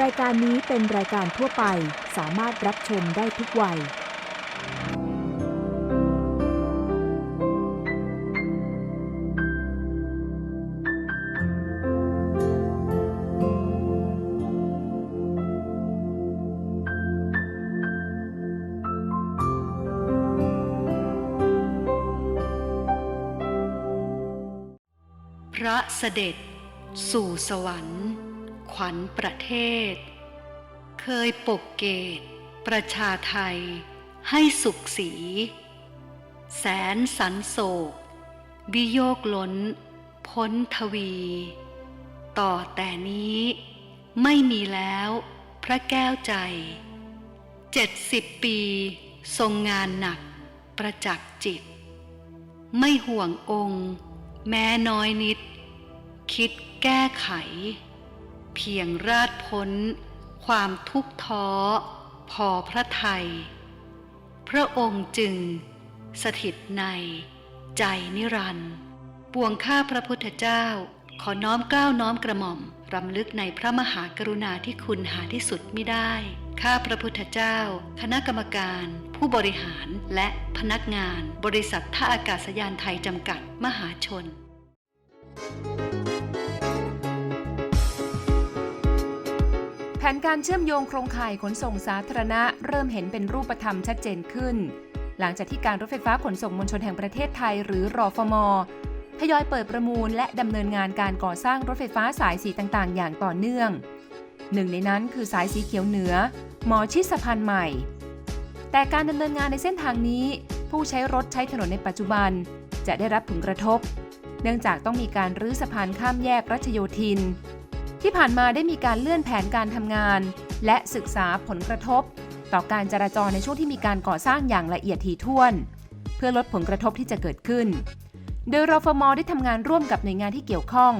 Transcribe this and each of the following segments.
รายการนี้เป็นรายการทั่วไปสามารถรับชมได้ทุกวัย พระเสด็จสู่สวรรค์ ขวัญประเทศ เคยปกเกต ประชาไทย ให้สุขสี แสนสันโศก วิโยกล้น พ้นทวี ต่อแต่นี้ไม่มีแล้วพระแก้วใจ เจ็ดสิบปีทรงงานหนักประจักษ์จิต ไม่ห่วงองค์ แม้น้อยนิด คิดแก้ไข เพียงราดพ้น ความทุกข์ท้อ พอพระไทย พระองค์จึง สถิตใน ใจนิรันดร์ปวงข้าพระพุทธเจ้า ขอน้อมกล้าวน้อมกระหม่อม รำลึกในพระมหากรุณาที่คุณหาที่สุดไม่ได้ ข้าพระพุทธเจ้า คณะกรรมการ ผู้บริหารและพนักงาน บริษัทท่าอากาศยานไทยจำกัดมหาชน แผนการเชื่อมโยงโครงข่ายขนส่งสาธารณะ เริ่มเห็นเป็นรูปธรรมชัดเจนขึ้น หลังจากที่การรถไฟฟ้าขนส่งมวลชนแห่งประเทศไทย หรือรอฟมทยอยเปิดประมูลและดำเนินงานการก่อสร้างรถไฟฟ้าสายสีต่างๆ อย่างต่อเนื่อง หนึ่งในนั้นคือสายสีเขียวเหนือ หมอชิดสะพานใหม่ แต่การดำเนินงานในเส้นทางนี้ ผู้ใช้รถใช้ถนนในปัจจุบัน จะได้รับผลกระทบ เนื่องจากต้องมีการรื้อสะพานข้ามแยกรัชโยธิน ที่ผ่านมาได้มีการเลื่อนแผนการทำงาน และศึกษาผลกระทบ ต่อการจราจรในช่วงที่มีการก่อสร้างอย่างละเอียดถี่ถ้วน เพื่อลดผลกระทบที่จะเกิดขึ้น โดยรฟมได้ทำงานร่วมกับหน่วยงานที่เกี่ยวข้อง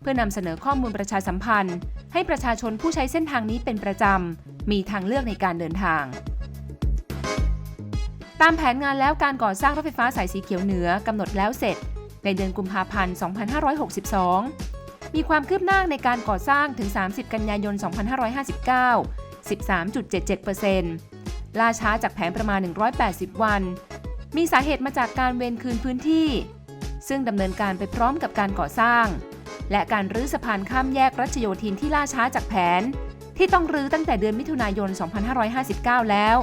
เพื่อนำเสนอข้อมูลประชาสัมพันธ์ ให้ประชาชนผู้ใช้เส้นทางนี้เป็นประจำ มีทางเลือกในการเดินทางตามแผนงานแล้วการก่อสร้างรถไฟฟ้าสายสีเขียวเหนือกำหนดแล้วเสร็จ ในเดือนกุมภาพันธ์ 2562 มีความคืบหน้าในการก่อสร้างถึง 30 กันยายน 2559 13.77%ล่าช้าจากแผนประมาณ 180 วัน มีสาเหตุมาจากการเวนคืนพื้นที่ ซึ่งดำเนินการไปพร้อมกับการก่อสร้าง และการรื้อสะพานข้ามแยกรัชโยธินที่ล่าช้าจากแผน ที่ต้องรื้อตั้งแต่เดือนมิถุนายน 2559 แล้ว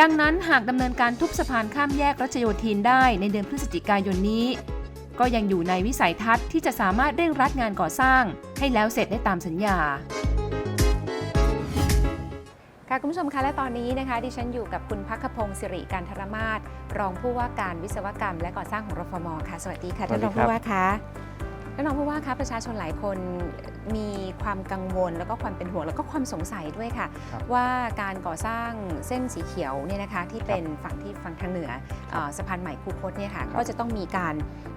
ดังนั้นหากดำเนินการทุบสะพานข้ามแยกรัชโยธินได้ในเดือนพฤศจิกายนนี้ ก็ยังอยู่ในวิสัยทัศน์ที่จะสามารถเร่งรัดงานก่อสร้าง ให้แล้วเสร็จได้ตามสัญญาค่ะคุณผู้ชมคะและตอนนี้นะคะ ดิฉันอยู่กับคุณพักขพงศ์สิริการธรมาศรองผู้ว่าการวิศวกรรม และก่อสร้างของรฟมค่ะ สวัสดีค่ะท่านสรวัองสดีครับผู้ว่าคะท่านรองผู้ว่าคะประชาชนหลายคน มีความกังวลแล้วก็ความเป็นห่วงแล้วก็ความสงสัยด้วยค่ะ ครับว่าการก่อสร้างเส้นสีเขียวเนี่ยนะคะที่เป็นฝั่งที่ฝั่งทางเหนือเอ่อสะพานใหม่คูคตเนี่ยค่ะครับ ก็จะต้องมีการ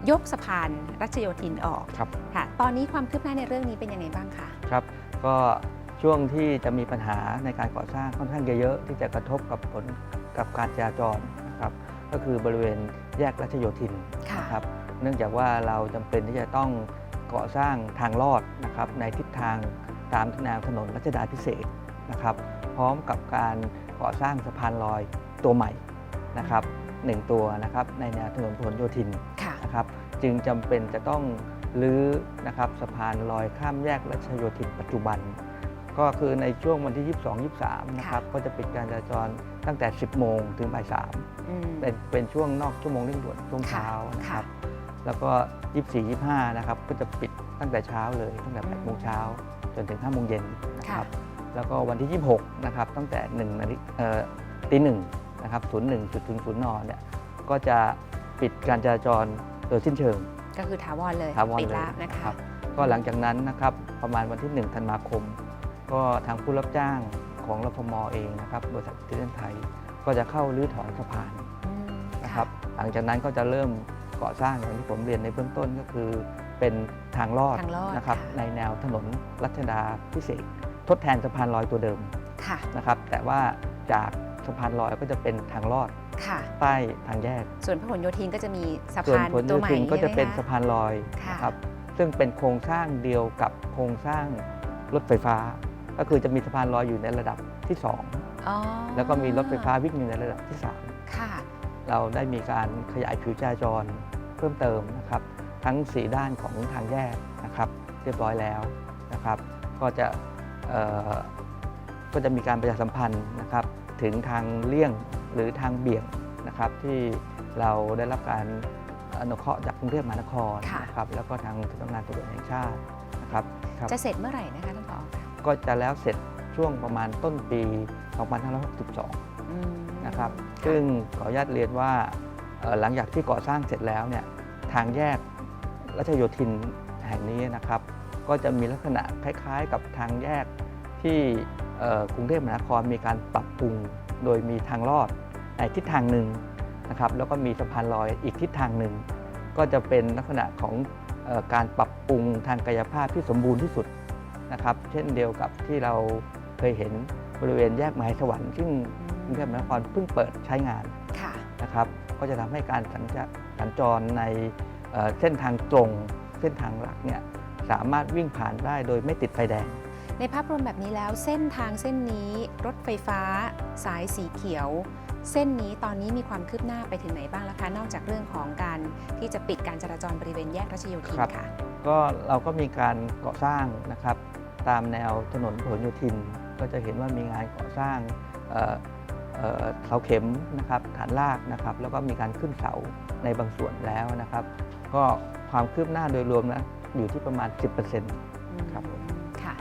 ยกสะพานรัชโยธินออกครับ ค่ะ ตอนนี้ความคืบหน้าในเรื่องนี้เป็นยังไงบ้างคะ ครับก็ช่วงที่จะมีปัญหาในการก่อสร้างค่อนข้างเยอะๆที่จะกระทบกับผลกับการจราจรนะครับก็คือบริเวณแยกรัชโยธินค่ะ นะครับเนื่องจากว่าเราจำเป็นที่จะต้อง ก่อสร้างทางลอดนะครับในทิศทางตามแนวถนนรัชดาพิเศษกนะครับ พร้อมกับการก่อสร้างสะพานลอยตัวใหม่นะครับหนึ่งตัวนะครับในแนวถนนพหลโยธินค่ะนะครับจึงจำเป็นจะต้องรื้อนะครับสะพานลอยข้ามแยกรัชโยธินปัจจุบัน ก็คือในช่วงวันที่ 22 23 นะครับก็จะปิดการจราจรตั้งแต่ 10 โมงถึงบ่ายอืม3เป็นเป็นช่วงนอกชั่วโมงเร่งด่วนช่วงเช้านะคค่ะรับ แล้วก็ 24 25 นะครับ ก็จะปิดตั้งแต่เช้าเลย ตั้งแต่อืม8โมงเช้าจนถึง5โมงเย็นนะคค่ะรับ แล้วก็วันที่ 26 นะครับ ตั้งแต่1นาฬิเอ่อตีหนึ่งนะครับ01จุดถึง0นเนี่ยก็จะปิดการจราจรโดยสิ้นเชิง ก็คือถาวรเลยถาวรปิดเลยแล้วนะคะรับ ก็หลังจากนั้นนะครับประมาณวันที่ 1 ธันวาคม ก็ทางผู้รับจ้างของรฟมเองนะครับบริษัททิเทนไทย ก็จะเข้ารื้อถอนสะพานอืมนะครับ หลังจากนั้นก็จะเริ่ม ก่อสร้างอย่างที่ผมเรียนในเบื้องต้นก็คือ เป็นทางลอดทางลอดนะครับค่ะ ในแนวถนนรัชดาพิเศษกทดแทนสะพานลอยตัวเดิมค่ะ นะครับ แต่ว่าจากสะพานลอยก็จะเป็นทางลอดค่ะ ใต้ทางแยก ส่วนพหลโยธินก็จะมีสะส่วนพานผลตัโยวใหม่ธินก็จะใช่ไหมเป็นคสะพานลอยค่ะ นะครับซึ่งเป็นโครงสร้างเดียวกับโครงสร้างรถไฟฟ้าก็ก็คือจะมีสะพานลอยอยู่ในระดับที่ อ๋อ2 แล้วก็มีรถไฟฟ้าวิ่งอยู่ในระดับที่ ค่ะ3 เราได้มีการขยายผิวจราจรเพิ่มเติมนะครับ ทั้ง 4 ด้านของทางแยกนะครับ เรียบร้อยแล้วนะครับ ก็จะเอ่อก็จะมีการประชาสัมพันธ์นะครับ ถึงทางเลี่ยงหรือทางเบี่ยงนะครับ ที่เราได้รับการอนุเคราะห์จากกรุงเทพมหานครค่ะนะครับแล้วก็ทางสำนักงานตำรวจแห่งชาตินะครับครับจะเสร็จเมื่อไหร่นะคะท่านผอค่ะก็จะแล้วเสร็จช่วงประมาณต้นปี 2562อืม นะครับ ซึ่งขออนุญาตเรียนว่าเอ่อหลังจากที่ก่อสร้างเสร็จแล้วเนี่ยทางแยกรัชโยธินแห่งนี้นะครับ ก็จะมีลักษณะคล้ายๆ กับทางแยกที่เอ่อกรุงเทพมหานครมีการปรับปรุงโดยมีทางลอดในทิศทางหนึ่งนะครับแล้วก็มีสะพานลอยอีกทิศทางหนึ่ง ก็จะเป็นลักษณะของเออการปรับปรุงทางกายภาพที่สมบูรณ์ที่สุดนะครับ เช่นเดียวกับที่เราเคยเห็นบริเวณแยกมหาสวรรค์ซึ่งก รุงเทพมหานครเพิ่งเปิดใช้งานค่ะนะครับ ก็จะทำให้การสัญจสัญจรในเอ่อเส้นทางตรง เส้นทางหลักเนี่ยสามารถวิ่งผ่านได้โดยไม่ติดไฟแดง ในภาพรวมแบบนี้แล้วเส้นทางเส้นนี้รถไฟฟ้า สายสีเขียว เส้นนี้ตอนนี้มีความคืบหน้าไปถึงไหนบ้างแล้วคะ นอกจากเรื่องของการที่จะปิดการจราจรบริเวณแยกรัชโยธินครับค่ะก็เราก็มีการก่อสร้างนะครับ ตามแนวถนนพหลโยธิน ก็จะเห็นว่ามีงานก่อสร้าง เอ่อเอ่อเสาเข็มนะครับฐานรากนะครับ แล้วก็มีการขึ้นเสาในบางส่วนแล้วนะครับ ก็ความคืบหน้าโดยรวมนะอยู่ที่ประมาณ 10%ครับผมค่ะ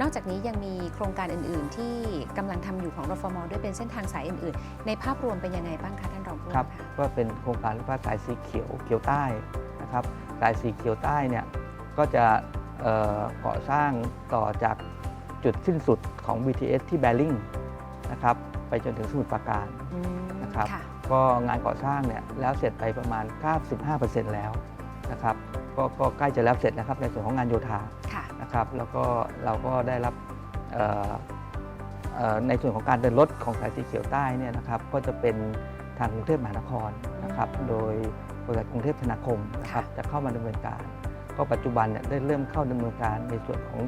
นอกจากนี้ยังมีโครงการอื่น ๆ ที่กำลังทำอยู่ของรฟมด้วยเป็นเส้นทางสายอื่น ๆ ในภาพรวมเป็นยังไงบ้างคะท่านรองผู้ครัว่าบคะก็เป็นโครงการรถไฟฟ้าสายสีเขียวเขียวใต้นะครับสายสีเขียวใต้เนี่ยก็จะเอ่อก่อสร้างต่อจากจุดสิ้นสุดของ BTS ที่แบริ่งนะครับ ไปจนถึงสมุทรปราการอืมนะครับค่ะก็งานก่อสร้างเนี่ยแล้วเสร็จไปประมาณ 95%แล้วนะครับก็ก็ใกล้จะแล้วเสร็จนะครับในส่วนของงานโยธาค่ะนะครับแล้วก็เราก็ได้รับเอ่อเอ่อในส่วนของการเดินรถของสายสีเขียวใต้เนี่ยนะครับก็จะเป็นทางกรุงเทพมหานครนะครับอืมโดยบริษัทกรุงเทพธนาคมนะครับค่ะจะเข้ามาดำเนินการ ก็ปัจจุบันเนี่ยได้เริ่มเข้าดำเนินการในส่วนของ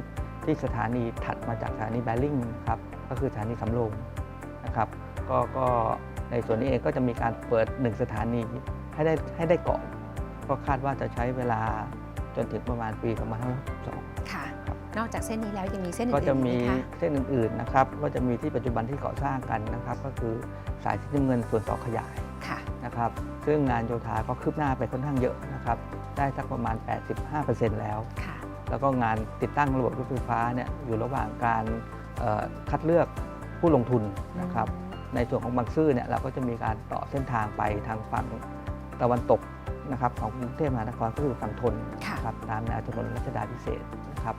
ที่สถานีถัดมาจากสถานีแบริ่งนะครับก็คือสถานีสำโรง นะครับก็ก็ในส่วนนี้เองก็จะมีการเปิดหนึ่งสถานีให้ได้ให้ได้ก่อนก็คาดว่าจะใช้เวลาจนถึงประมาณปี2562ค่ะครับนอกจากเส้นนี้แล้วยังมีเส้นก็อื่นๆจะอีกไหมีมคะเส้นอื่นๆนะครับก็จะมีที่ปัจจุบันที่ก่อสร้างกันนะครับ ก็คือสายสีน้ำเงินส่วนต่อขยายค่ะนะครับ ซึ่งงานโยธาก็คืบหน้าไปค่อนข้างเยอะนะครับ ได้สักประมาณ 85%แล้วค่ะแล้วก็งานติดตั้งระบบรถไฟฟ้าเนี่ยอยู่ระหว่างการเอ่อคัดเลือก ผู้ลงทุนนะครับ ในส่วนของบางซื่อเนี่ยเราก็จะมีการต่อเส้นทางไปทางฝั่งตะวันตกนะครับของกรุงเทพมหานครก็คือฝั่งทนค่ะนะครับตามแนวถนนรัชดาพิเศษกนะครับ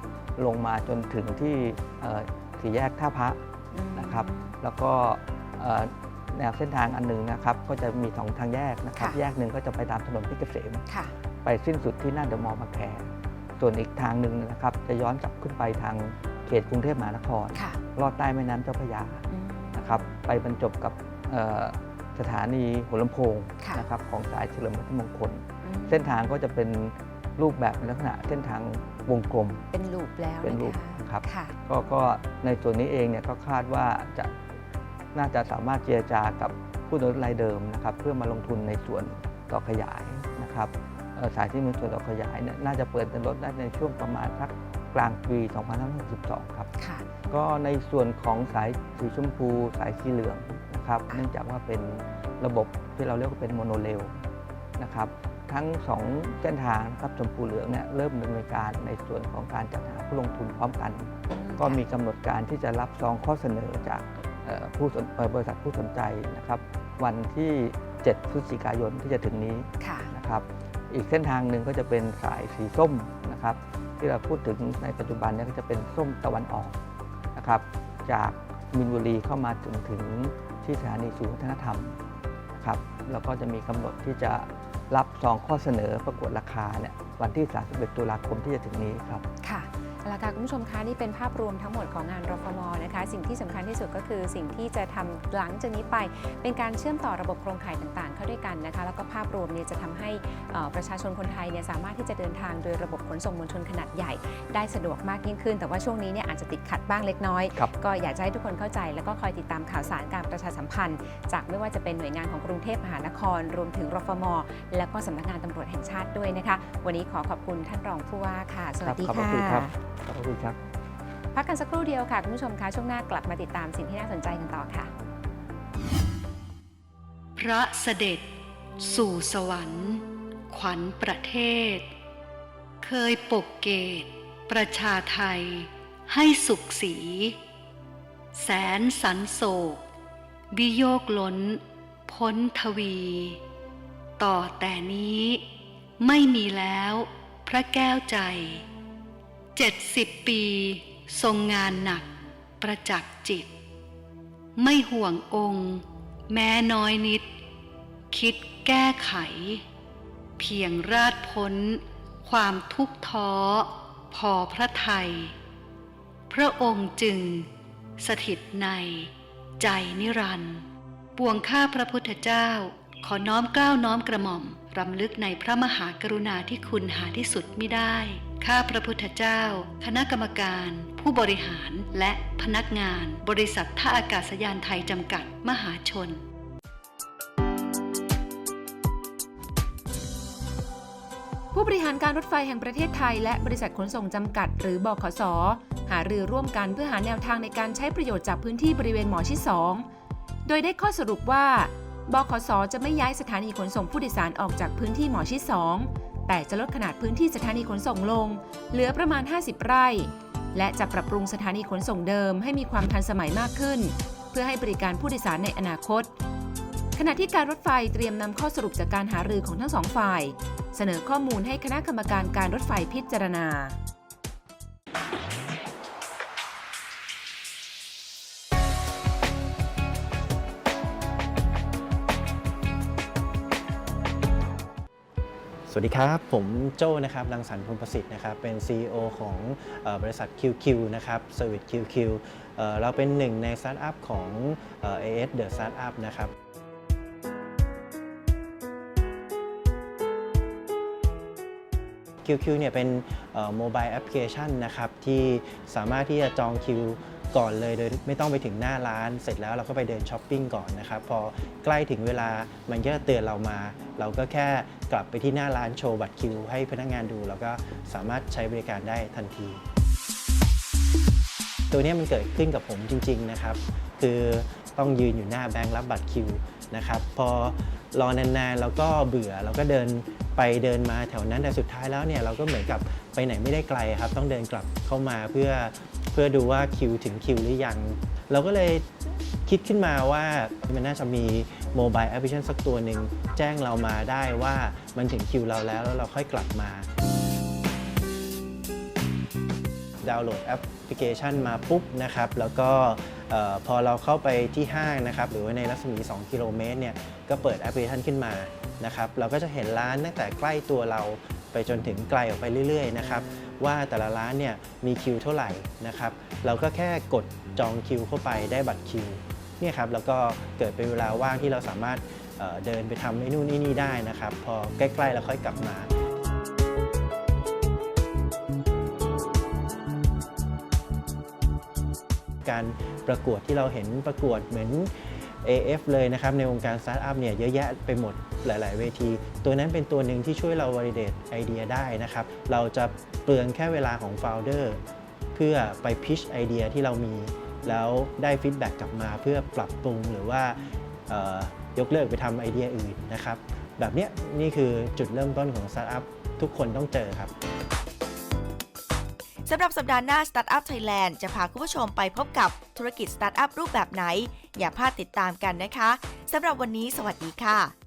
ลงมาจนถึงที่เอ่อสี่แยกท่าพระอืมนะครับ แล้วก็เอ่อแนวเส้นทางอันหนึ่งนะครับ ก็จะมีสองทางแยกนะครับค่ะแยกหนึ่งก็จะไปตามถนนพิเกษมค่ะไปสิ้นสุดที่หน้าเดอะมอลล์บางแคส่วนอีกทางหนึ่งนะครับ จะย้อนกลับขึ้นไปทาง เขตกรุงเทพมหานคร ค่ะลอดใต้แม่น้ำเจ้าพระยาอืม นะครับไปบรรจบกับเอ่อสถานีหัวลำโพงค่ะ นะครับของสายเฉลิมพระมงคล อืมเส้นทางก็จะเป็นรูปแบบในลักษณะเส้นทางวงกลม เป็นลูปแล้วเป็นรูปะะนะครับค่ะ ก็ก็ในส่วนนี้เองเนี่ยก็คาดว่าจะน่าจะสามารถเจรจากับผู้ดำเนินรายเดิมนะครับเพื่อมาลงทุนในส่วนต่อขยายนะครับเอ่อสายที่มีส่วนต่อขยายเนี่ยน่าจะเปิดเดินรถได้ในช่วงประมาณสัก กลางปี 2562 ครับ ค่ะ ก็ในส่วนของสายสีชมพูสายสีเหลืองนะครับค่ะเนื่องจากว่าเป็นระบบที่เราเรียกว่าเป็นโมโนเรลนะครับทั้งสองเส้นทางนะครับชมพูเหลืองเนี่ยเริ่มดำเนินการในส่วนของการจัดหาผู้ลงทุนพร้อมกันอืก็มีค่ะกำหนดการที่จะรับซองข้อเสนอจากเอ่อผู้สนเอ่อบริษัทผู้สนใจนะครับ วันที่ 7 พฤศจิกายนที่จะถึงนี้ค่ะนะครับ อีกเส้นทางหนึ่งก็จะเป็นสายสีส้มนะครับ ที่เราพูดถึงในปัจจุบันเนี่ยก็จะเป็นส้มตะวันออกนะครับจากมินบุรีเข้ามาถึงถึงที่สถานีศูนย์วัฒนธรรมครับแล้วก็จะมีกำหนดที่จะรับซองข้อเสนอประกวดราคาเนี่ยวันที่ 31 ตุลาคมที่จะถึงนี้ครับค่ะ เอาค่ะคุณผู้ชมคะนี่เป็นภาพรวมทั้งหมดของงานรฟมนะคะ สิ่งที่สำคัญที่สุดก็คือสิ่งที่จะทำหลังจากนี้ไป เป็นการเชื่อมต่อระบบโครงข่ายต่างๆ เข้าด้วยกันนะคะ แล้วก็ภาพรวมเนี่ยจะทำให้ประชาชนคนไทยเนี่ยสามารถที่จะเดินทางโดยระบบขนส่งมวลชนขนาดใหญ่ ได้สะดวกมากยิ่งขึ้น แต่ว่าช่วงนี้เนี่ยอาจจะติดขัดบ้างเล็กน้อย ก็อยากจะให้ทุกคนเข้าใจแล้วก็คอยติดตามข่าวสารการประชาสัมพันธ์ จากไม่ว่าจะเป็นหน่วยงานของกรุงเทพมหานคร รวมถึงรฟม และก็สำนักงานตำรวจแห่งชาติด้วยนะคะ วันนี้ขอขอบคุณท่านรองผู้ว่าค่ะ สวัสดีค่ะ ขอบพระคุณครับ พักกันสักครู่เดียวค่ะ คุณผู้ชมคะช่วงหน้ากลับมาติดตามสิ่งที่น่าสนใจกันต่อค่ะ พระเสด็จ สู่สวรรค์ ขวัญประเทศ เคยปกเกต ประชาไทย ให้สุขสี แสนสันโศก วิโยกล้น พ้นทวี ต่อแต่นี้ไม่มีแล้วพระแก้วใจ เจ็ดสิบปี ทรงงานหนัก ประจักษ์จิต ไม่ห่วงองค์ แม้น้อยนิด คิดแก้ไข เพียงราดพ้น ความทุกข์ท้อ พอพระไทย พระองค์จึง สถิตใน ใจนิรันดร์ปวงข้าพระพุทธเจ้า ขอน้อมกล้าวน้อมกระหม่อม รำลึกในพระมหากรุณาที่คุณหาที่สุดไม่ได้ ข้าพระพุทธเจ้า คณะกรรมการ ผู้บริหารและพนักงาน บริษัทท่าอากาศยานไทยจำกัด มหาชน ผู้บริหารการรถไฟแห่งประเทศไทย และบริษัทขนส่งจำกัด หรือบขส หารือร่วมกันเพื่อหาแนวทางในการใช้ประโยชน์จากพื้นที่บริเวณหมอชิด2โดยได้ข้อสรุปว่า บขส จะไม่ย้ายสถานีขนส่งผู้โดยสารออกจากพื้นที่หมอชิด2 แต่จะลดขนาดพื้นที่สถานีขนส่งลง เหลือประมาณ 50 ไร่ และจะปรับปรุงสถานีขนส่งเดิมให้มีความทันสมัยมากขึ้น เพื่อให้บริการผู้โดยสารในอนาคต ขณะที่การรถไฟเตรียมนำข้อสรุปจากการหารือของทั้งสองฝ่าย เสนอข้อมูลให้คณะกรรมการการรถไฟพิจารณา สวัสดีครับ ผมโจ้นะครับรังสรรค์พรมประสิทธิ์นะครับเป็น CEO ของอบริษัท QQ นะครับ Service QQ เเราเป็นหนึ่งในสตาร์ทอัพของเอ่อ AS The Startup นะครับ QQ เนี่ยเป็นโมบายแอปพลิเคชันนะครับที่สามารถที่จะจองคิวก่อนเลยโดยไม่ต้องไปถึงหน้าร้าน เสร็จแล้วเราก็ไปเดินช้อปปิ้งก่อนนะครับพอใกล้ถึงเวลามันก็เตือนเรามา เราก็แค่กลับไปที่หน้าร้านโชว์บัตรคิว ให้พนักงานดู แล้วก็สามารถใช้บริการได้ทันที ตัวนี้มันเกิดขึ้นกับผมจริง ๆนะครับ คือต้องยืนอยู่หน้าแบงค์รับบัตรคิวนะครับพอรอนานๆเราก็เบื่อเราก็เดิน ไปเดินมาแถวนั้นแต่สุดท้ายแล้วเนี่ยเราก็เหมือนกับไปไหนไม่ได้ไกลครับ ต้องเดินกลับเข้ามาเพื่อเพื่อดูว่าคิวถึงคิวหรือยัง เราก็เลยคิดขึ้นมาว่ามันน่าจะมีโมบายแอปพลิเคชันสักตัวหนึ่งแจ้งเรามาได้ว่ามันถึงคิวเราแล้วแล้วเราค่อยกลับมาดาวน์โหลดแอปพลิเคชันมาปุ๊บนะครับ แล้วก็พอเราเข้าไปที่ห้างนะครับ หรือว่าในรัศมี 2 กิโลเมตรเนี่ย ก็เปิดแอปพลิเคชันขึ้นมา นะครับเราก็จะเห็นร้านตั้งแต่ใกล้ตัวเราไปจนถึงไกลออกไปเรื่อยๆนะครับว่าแต่ละร้านเนี่ยมีคิวเท่าไหร่นะครับเราก็แค่กดจองคิวเข้าไปได้บัตรคิวเนี่ยครับแล้วก็เกิดเป็นเวลาว่างที่เราสามารถเอ่อเดินไปทำไอ้นู่นนี่นี่ได้นะครับพอใกล้ๆแล้วค่อยกลับมาการประกวดที่เราเห็นประกวดเหมือน AF เลยนะครับ ในวงการสตาร์ทอัพเนี่ยเยอะแยะไปหมดหลาย ๆ เวที ตัวนั้นเป็นตัวหนึ่งที่ช่วยเรา validate ไอเดียได้นะครับ เราจะเปลืองแค่เวลาของ founder เพื่อไป pitch ไอเดียที่เรามี แล้วได้ฟีดแบ็กกลับมาเพื่อปรับปรุงหรือว่ายกเลิกไปทำไอเดียอื่นนะครับ แบบนี้นี่คือจุดเริ่มต้นของสตาร์ทอัพทุกคนต้องเจอครับ สำหรับสัปดาห์หน้า Startup Thailand จะพาคุณผู้ชมไปพบกับธุรกิจสตาร์ทอัพรูปแบบไหน อย่าพลาดติดตามกันนะคะสำหรับวันนี้ สวัสดีค่ะ